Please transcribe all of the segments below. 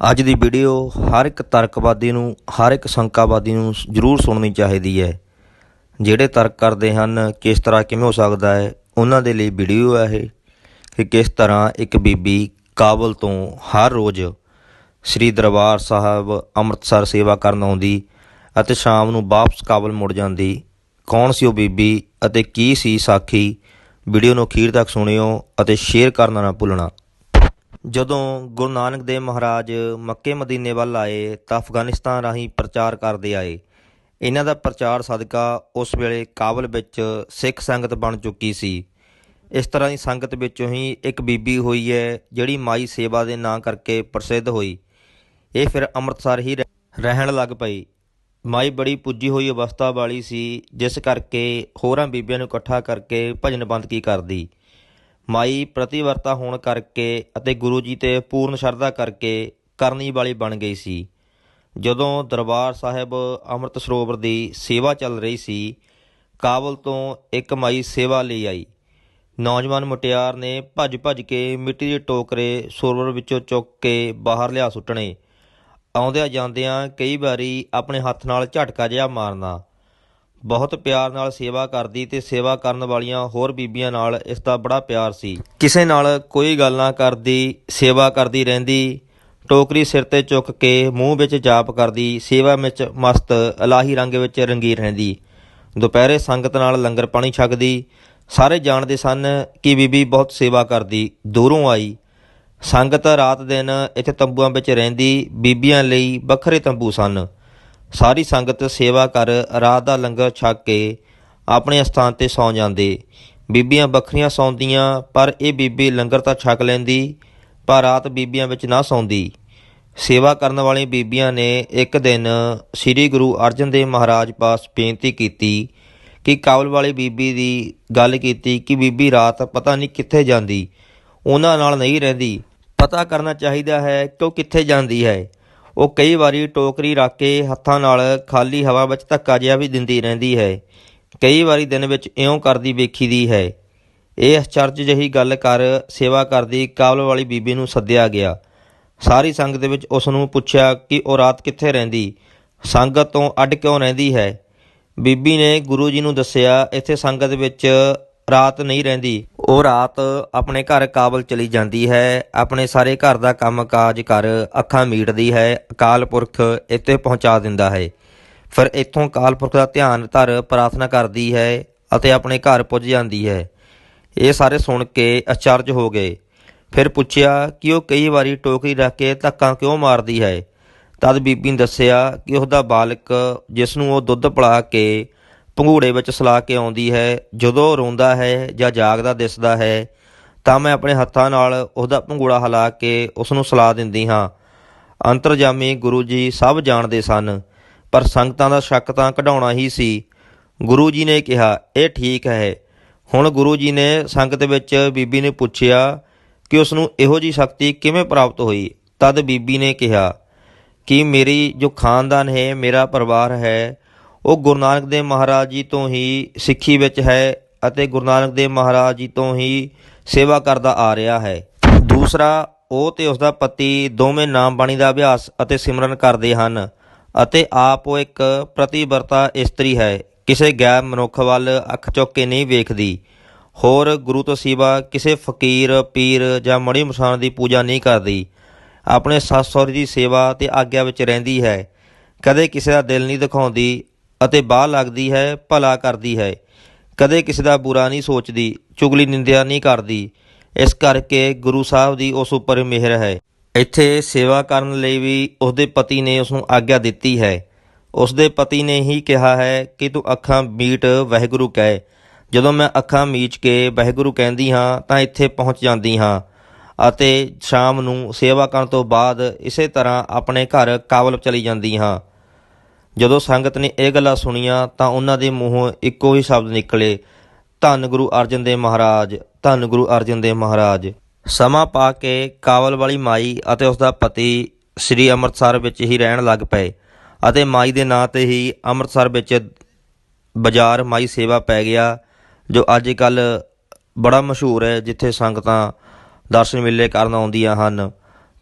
ਅੱਜ ਦੀ ਵੀਡੀਓ ਹਰ ਇੱਕ ਤਰਕਵਾਦੀ ਨੂੰ, ਹਰ ਇੱਕ ਸ਼ੰਕਾਵਾਦੀ ਨੂੰ ਜ਼ਰੂਰ ਸੁਣਨੀ ਚਾਹੀਦੀ ਹੈ। ਜਿਹੜੇ ਤਰਕ ਕਰਦੇ ਹਨ, ਕਿਸ ਤਰ੍ਹਾਂ ਕਿਵੇਂ ਹੋ ਸਕਦਾ ਹੈ, ਉਹਨਾਂ ਦੇ ਲਈ ਵੀਡੀਓ ਹੈ ਇਹ ਕਿ ਕਿਸ ਤਰ੍ਹਾਂ ਇੱਕ ਬੀਬੀ ਕਾਬਲ ਤੋਂ ਹਰ ਰੋਜ਼ ਸ੍ਰੀ ਦਰਬਾਰ ਸਾਹਿਬ ਅੰਮ੍ਰਿਤਸਰ ਸੇਵਾ ਕਰਨ ਆਉਂਦੀ ਅਤੇ ਸ਼ਾਮ ਨੂੰ ਵਾਪਸ ਕਾਬਲ ਮੁੜ ਜਾਂਦੀ। ਕੌਣ ਸੀ ਉਹ ਬੀਬੀ ਅਤੇ ਕੀ ਸੀ ਸਾਖੀ? ਵੀਡੀਓ ਨੂੰ ਅਖੀਰ ਤੱਕ ਸੁਣਿਓ ਅਤੇ ਸ਼ੇਅਰ ਕਰਨਾ ਨਾ ਭੁੱਲਣਾ। ਜਦੋਂ ਗੁਰੂ ਨਾਨਕ ਦੇਵ ਮਹਾਰਾਜ ਮੱਕੇ ਮਦੀਨੇ ਵੱਲ ਆਏ ਤਾਂ ਅਫਗਾਨਿਸਤਾਨ ਰਾਹੀਂ ਪ੍ਰਚਾਰ ਕਰਦੇ ਆਏ। ਇਹਨਾਂ ਦਾ ਪ੍ਰਚਾਰ ਸਦਕਾ ਉਸ ਵੇਲੇ ਕਾਬਲ ਵਿੱਚ ਸਿੱਖ ਸੰਗਤ ਬਣ ਚੁੱਕੀ ਸੀ। ਇਸ ਤਰ੍ਹਾਂ ਦੀ ਸੰਗਤ ਵਿੱਚੋਂ ਹੀ ਇੱਕ ਬੀਬੀ ਹੋਈ ਹੈ, ਜਿਹੜੀ ਮਾਈ ਸੇਵਾ ਦੇ ਨਾਂ ਕਰਕੇ ਪ੍ਰਸਿੱਧ ਹੋਈ। ਇਹ ਫਿਰ ਅੰਮ੍ਰਿਤਸਰ ਹੀ ਰਹਿ- ਰਹਿਣ ਲੱਗ ਪਈ। ਮਾਈ ਬੜੀ ਪੁੱਜੀ ਹੋਈ ਅਵਸਥਾ ਵਾਲੀ ਸੀ, ਜਿਸ ਕਰਕੇ ਹੋਰਾਂ ਬੀਬੀਆਂ ਨੂੰ ਇਕੱਠਾ ਕਰਕੇ ਭਜਨ ਬੰਦਗੀ ਕਰਦੀ। ਮਾਈ ਪ੍ਰਤੀਵਰਤਾ ਹੋਣ ਕਰਕੇ ਅਤੇ ਗੁਰੂ ਜੀ ਤੇ ਪੂਰਨ ਸ਼ਰਧਾ ਕਰਕੇ ਕਰਨੀ ਵਾਲੀ ਬਣ ਗਈ ਸੀ। ਜਦੋਂ ਦਰਬਾਰ ਸਾਹਿਬ ਅੰਮ੍ਰਿਤ ਸਰੋਵਰ ਦੀ ਸੇਵਾ ਚੱਲ ਰਹੀ ਸੀ, ਕਾਬਲ ਤੋਂ ਇੱਕ ਮਾਈ ਸੇਵਾ ਲਈ ਆਈ। ਨੌਜਵਾਨ ਮੁਟਿਆਰ ਨੇ ਭੱਜ ਭੱਜ ਕੇ ਮਿੱਟੀ ਦੇ ਟੋਕਰੇ ਸਰੋਵਰ ਵਿੱਚੋਂ ਚੁੱਕ ਕੇ ਬਾਹਰ ਲਿਆ ਸੁੱਟਣੇ ਆਉਂਦਿਆਂ ਜਾਂਦਿਆਂ ਕਈ ਵਾਰੀ ਆਪਣੇ ਹੱਥ ਨਾਲ ਝਟਕਾ ਜਿਹਾ ਮਾਰਨਾ। ਬਹੁਤ ਪਿਆਰ ਨਾਲ ਸੇਵਾ ਕਰਦੀ ਤੇ ਸੇਵਾ ਕਰਨ ਵਾਲੀਆਂ ਹੋਰ ਬੀਬੀਆਂ ਨਾਲ ਇਸ ਦਾ ਬੜਾ ਪਿਆਰ ਸੀ। ਕਿਸੇ ਨਾਲ ਕੋਈ ਗੱਲ ਨਾ ਕਰਦੀ, ਸੇਵਾ ਕਰਦੀ ਰਹਿੰਦੀ, ਟੋਕਰੀ ਸਿਰ ਤੇ ਚੁੱਕ ਕੇ ਮੂੰਹ ਵਿੱਚ ਜਾਪ ਕਰਦੀ, ਸੇਵਾ ਵਿੱਚ ਮਸਤ, ਅਲਾਹੀ ਰੰਗ ਵਿੱਚ ਰੰਗੀ ਰਹਿੰਦੀ। ਦੁਪਹਿਰੇ ਸੰਗਤ ਨਾਲ ਲੰਗਰ ਪਾਣੀ ਛਕਦੀ, ਸਾਰੇ ਜਾਣਦੇ ਸਨ ਕਿ ਬੀਬੀ ਬਹੁਤ ਸੇਵਾ ਕਰਦੀ, ਦੂਰੋਂ ਆਈ। ਸੰਗਤ ਰਾਤ ਦਿਨ ਇੱਥੇ ਤੰਬੂਆਂ ਵਿੱਚ ਰਹਿੰਦੀ, ਬੀਬੀਆਂ ਲਈ ਵੱਖਰੇ ਤੰਬੂ ਸਨ। ਸਾਰੀ ਸੰਗਤ ਸੇਵਾ ਕਰ ਰਾਤ ਦਾ ਲੰਗਰ ਛਕ ਕੇ ਆਪਣੇ ਸਥਾਨ ਤੇ ਸੌਂ ਜਾਂਦੇ। ਬੀਬੀਆਂ ਵੱਖਰੀਆਂ ਸੌਂਦੀਆਂ, ਪਰ ਇਹ ਬੀਬੀ ਲੰਗਰ ਤਾਂ ਛਕ ਲੈਂਦੀ, ਪਰ ਰਾਤ ਬੀਬੀਆਂ ਵਿੱਚ ਨਾ ਸੌਂਦੀ। ਸੇਵਾ ਕਰਨ ਵਾਲੀ ਬੀਬੀਆਂ ਨੇ ਇੱਕ ਦਿਨ ਸ੍ਰੀ ਗੁਰੂ ਅਰਜਨ ਦੇਵ ਮਹਾਰਾਜ ਪਾਸ ਬੇਨਤੀ ਕੀਤੀ ਕਿ ਕਾਬਲ ਵਾਲੀ ਬੀਬੀ ਦੀ ਗੱਲ ਕੀਤੀ ਕਿ ਬੀਬੀ ਰਾਤ ਪਤਾ ਨਹੀਂ ਕਿੱਥੇ ਜਾਂਦੀ। ਉਹਨਾਂ ਨਾਲ ਨਹੀਂ ਰਹਿੰਦੀ। ਪਤਾ ਕਰਨਾ ਚਾਹੀਦਾ ਹੈ ਕਿ ਉਹ ਕਿੱਥੇ ਜਾਂਦੀ ਹੈ? ਉਹ ਕਈ ਵਾਰੀ ਟੋਕਰੀ ਰੱਖ ਕੇ ਹੱਥਾਂ ਨਾਲ ਖਾਲੀ ਹਵਾ ਵਿੱਚ ਧੱਕਾ ਜਿਹਾ ਵੀ ਦਿੰਦੀ ਰਹਿੰਦੀ ਹੈ। ਕਈ ਵਾਰੀ ਦਿਨ ਵਿੱਚ ਇਉਂ ਕਰਦੀ ਵੇਖੀ ਦੀ ਹੈ। ਇਹ ਅਚਰਜ ਜਿਹੀ ਗੱਲ ਕਰ ਸੇਵਾ ਕਰਦੀ ਕਾਬਲ ਵਾਲੀ ਬੀਬੀ ਨੂੰ ਸੱਦਿਆ ਗਿਆ। ਸਾਰੀ ਸੰਗਤ ਦੇ ਵਿੱਚ ਉਸ ਨੂੰ ਪੁੱਛਿਆ ਕਿ ਉਹ ਰਾਤ ਕਿੱਥੇ ਰਹਿੰਦੀ? ਸੰਗਤ ਤੋਂ ਅੱਡ ਕਿਉਂ ਰਹਿੰਦੀ ਹੈ? ਬੀਬੀ ਨੇ ਗੁਰੂ ਜੀ ਨੂੰ ਦੱਸਿਆ, ਇੱਥੇ ਸੰਗਤ ਵਿੱਚ ਰਾਤ ਨਹੀਂ ਰਹਿੰਦੀ। ਉਹ ਰਾਤ ਆਪਣੇ ਘਰ ਕਾਬਲ ਚਲੀ ਜਾਂਦੀ ਹੈ। ਆਪਣੇ ਸਾਰੇ ਘਰ ਦਾ ਕੰਮਕਾਜ ਕਰ ਅੱਖਾਂ ਮੀਟਦੀ ਹੈ। ਅਕਾਲ ਪੁਰਖ ਇੱਥੇ ਪਹੁੰਚਾ ਦਿੰਦਾ ਹੈ। ਫਿਰ ਇੱਥੋਂ ਅਕਾਲ ਪੁਰਖ ਦਾ ਧਿਆਨ ਧਰ ਪ੍ਰਾਰਥਨਾ ਕਰਦੀ ਹੈ ਅਤੇ ਆਪਣੇ ਘਰ ਪੁੱਜ ਜਾਂਦੀ ਹੈ। ਇਹ ਸਾਰੇ ਸੁਣ ਕੇ ਅਚਰਜ ਹੋ ਗਏ। ਫਿਰ ਪੁੱਛਿਆ, ਕਿ ਉਹ ਕਈ ਵਾਰੀ ਟੋਕਰੀ ਰੱਖ ਕੇ ਧੱਕਾ ਕਿਉਂ ਮਾਰਦੀ ਹੈ? ਤਦ ਬੀਬੀ ਨੇ ਦੱਸਿਆ ਕਿ ਉਹਦਾ ਬਾਲਕ ਜਿਸ ਨੂੰ ਉਹ ਦੁੱਧ ਪਿਲਾ ਕੇ ਪੰਘੂੜੇ ਵਿੱਚ ਸਲਾ ਕੇ ਆਉਂਦੀ ਹੈ, ਜਦੋਂ ਰੋਂਦਾ ਹੈ ਜਾਂ ਜਾਗਦਾ ਦਿਸਦਾ ਹੈ, ਤਾਂ ਮੈਂ ਆਪਣੇ ਹੱਥਾਂ ਨਾਲ ਉਹਦਾ ਪੰਘੂੜਾ ਹਿਲਾ ਕੇ ਉਸ ਨੂੰ ਸਲਾ ਦਿੰਦੀ ਹਾਂ। ਅੰਤਰਜਾਮੀ ਗੁਰੂ ਜੀ ਸਭ ਜਾਣਦੇ ਸਨ, ਪਰ ਸੰਗਤਾਂ ਦਾ ਸ਼ੱਕ ਤਾਂ ਕਢਾਉਣਾ ਹੀ ਸੀ। ਗੁਰੂ ਜੀ ਨੇ ਕਿਹਾ, ਇਹ ਠੀਕ ਹੈ। ਹੁਣ ਗੁਰੂ ਜੀ ਨੇ ਸੰਗਤ ਵਿੱਚ ਬੀਬੀ ਨੇ ਪੁੱਛਿਆ ਕਿ ਉਸ ਨੂੰ ਇਹੋ ਜੀ ਸ਼ਕਤੀ ਕਿਵੇਂ ਪ੍ਰਾਪਤ ਹੋਈ। ਤਦ ਬੀਬੀ ਨੇ ਕਿਹਾ ਕਿ ਮੇਰੀ ਜੋ ਖਾਨਦਾਨ ਹੈ, ਮੇਰਾ ਪਰਿਵਾਰ ਹੈ ਉਹ ਗੁਰੂ ਨਾਨਕ ਦੇਵ ਮਹਾਰਾਜ ਜੀ ਤੋਂ ਹੀ ਸਿੱਖੀ ਵਿੱਚ ਹੈ ਅਤੇ ਗੁਰੂ ਨਾਨਕ ਦੇਵ ਮਹਾਰਾਜ ਜੀ ਤੋਂ ਹੀ ਸੇਵਾ ਕਰਦਾ ਆ ਰਿਹਾ ਹੈ। ਦੂਸਰਾ, ਉਹ ਤੇ ਉਸ ਦਾ ਪਤੀ ਦੋਵੇਂ ਨਾਮ ਬਾਣੀ ਦਾ ਅਭਿਆਸ ਅਤੇ ਸਿਮਰਨ ਕਰਦੇ ਹਨ ਅਤੇ ਆਪ ਉਹ ਇੱਕ ਪ੍ਰਤੀਵਰਤਾ ਇਸਤਰੀ ਹੈ। ਕਿਸੇ ਗੈਰ ਮਨੁੱਖ ਵੱਲ ਅੱਖ ਚੁੱਕ ਕੇ ਨਹੀਂ ਵੇਖਦੀ। ਹੋਰ, ਗੁਰੂ ਤੋਂ ਸਿਵਾ ਕਿਸੇ ਫਕੀਰ, ਪੀਰ ਜਾਂ ਮੜੀ ਮਸਾਨ ਦੀ ਪੂਜਾ ਨਹੀਂ ਕਰਦੀ। ਆਪਣੇ ਸੱਸ ਸਹੁਰੇ ਦੀ ਸੇਵਾ ਤੇ ਆਗਿਆ ਵਿੱਚ ਰਹਿੰਦੀ ਹੈ। ਕਦੇ ਕਿਸੇ ਦਾ ਦਿਲ ਨਹੀਂ ਦਿਖਾਉਂਦੀ ਅਤੇ ਬਾਹ ਲੱਗਦੀ ਹੈ, ਭਲਾ ਕਰਦੀ ਹੈ। ਕਦੇ ਕਿਸੇ ਦਾ ਬੁਰਾ ਨਹੀਂ ਸੋਚਦੀ, ਚੁਗਲੀ ਨਿੰਦਿਆ ਨਹੀਂ ਕਰਦੀ। ਇਸ ਕਰਕੇ ਗੁਰੂ ਸਾਹਿਬ ਦੀ ਉਸ ਉੱਪਰ ਮਿਹਰ ਹੈ। ਇੱਥੇ ਸੇਵਾ ਕਰਨ ਲਈ ਵੀ ਉਸਦੇ ਪਤੀ ਨੇ ਉਸ ਨੂੰ ਆਗਿਆ ਦਿੱਤੀ ਹੈ। ਉਸਦੇ ਪਤੀ ਨੇ ਹੀ ਕਿਹਾ ਹੈ ਕਿ ਤੂੰ ਅੱਖਾਂ ਮੀਟ ਵਾਹਿਗੁਰੂ ਕਹਿ। ਜਦੋਂ ਮੈਂ ਅੱਖਾਂ ਮੀਚ ਕੇ ਵਾਹਿਗੁਰੂ ਕਹਿੰਦੀ ਹਾਂ, ਤਾਂ ਇੱਥੇ ਪਹੁੰਚ ਜਾਂਦੀ ਹਾਂ ਅਤੇ ਸ਼ਾਮ ਨੂੰ ਸੇਵਾ ਕਰਨ ਤੋਂ ਬਾਅਦ ਇਸੇ ਤਰ੍ਹਾਂ ਆਪਣੇ ਘਰ ਕਾਬਲ ਚਲੀ ਜਾਂਦੀ ਹਾਂ। ਜਦੋਂ ਸੰਗਤ ਨੇ ਇਹ ਗੱਲਾਂ ਸੁਣੀਆਂ ਤਾਂ ਉਹਨਾਂ ਦੇ ਮੂੰਹੋਂ ਇੱਕੋ ਹੀ ਸ਼ਬਦ ਨਿਕਲੇ, ਧੰਨ ਗੁਰੂ ਅਰਜਨ ਦੇਵ ਮਹਾਰਾਜ, ਧੰਨ ਗੁਰੂ ਅਰਜਨ ਦੇਵ ਮਹਾਰਾਜ। ਸਮਾਂ ਪਾ ਕੇ ਕਾਬਲ ਵਾਲੀ ਮਾਈ ਅਤੇ ਉਸ ਦਾ ਪਤੀ ਸ੍ਰੀ ਅੰਮ੍ਰਿਤਸਰ ਵਿੱਚ ਹੀ ਰਹਿਣ ਲੱਗ ਪਏ ਅਤੇ ਮਾਈ ਦੇ ਨਾਂ ਤੇ ਹੀ ਅੰਮ੍ਰਿਤਸਰ ਵਿੱਚ ਬਾਜ਼ਾਰ ਮਾਈ ਸੇਵਾ ਪੈ ਗਿਆ, ਜੋ ਅੱਜ ਕੱਲ ਬੜਾ ਮਸ਼ਹੂਰ ਹੈ, ਜਿੱਥੇ ਸੰਗਤਾਂ ਦਰਸ਼ਨ ਮੇਲੇ ਕਰਨ ਆਉਂਦੀਆਂ ਹਨ।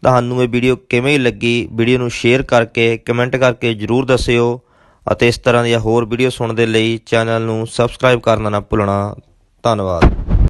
ਤੁਹਾਨੂੰ ਇਹ ਵੀਡੀਓ ਕਿਵੇਂ ਲੱਗੀ? ਵੀਡੀਓ ਨੂੰ ਸ਼ੇਅਰ ਕਰਕੇ ਕਮੈਂਟ ਕਰਕੇ ਜਰੂਰ ਦੱਸਿਓ। ਅਤੇ ਇਸ ਤਰ੍ਹਾਂ ਦੀਆਂ ਹੋਰ ਵੀਡੀਓ ਸੁਣਨ ਦੇ ਲਈ ਚੈਨਲ ਨੂੰ ਸਬਸਕ੍ਰਾਈਬ ਕਰਨਾ ਨਾ ਭੁੱਲਣਾ। ਧੰਨਵਾਦ।